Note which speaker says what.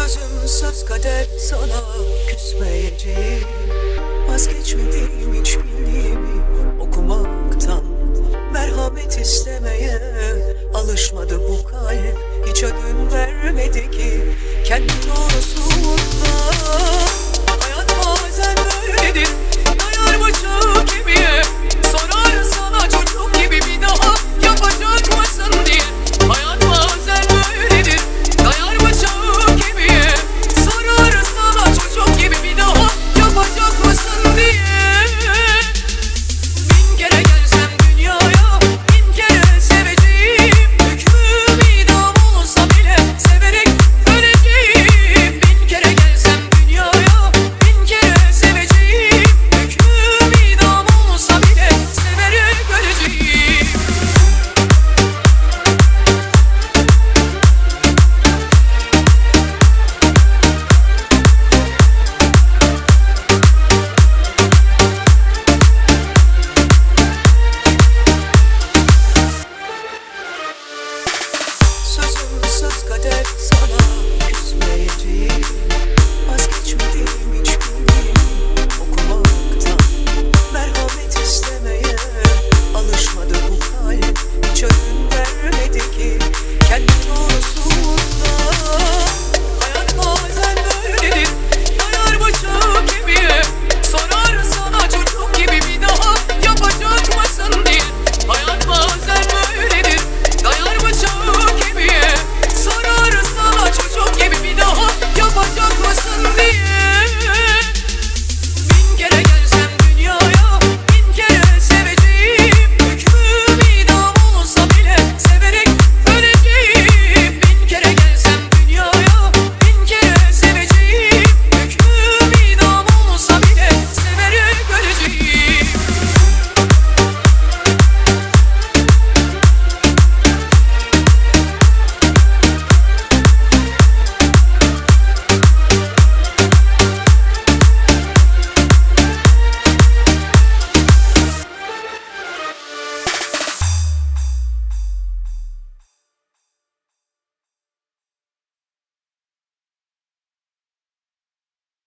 Speaker 1: Sözüm söz kader sana küsmeyeceğim. Vazgeçmediğim hiç bildiğimi okumaktan Merhamet istemeye alışmadı bu kalp. Hiç ödün vermedi ki kendi doğrusu söz kader sana küsmeyeceğim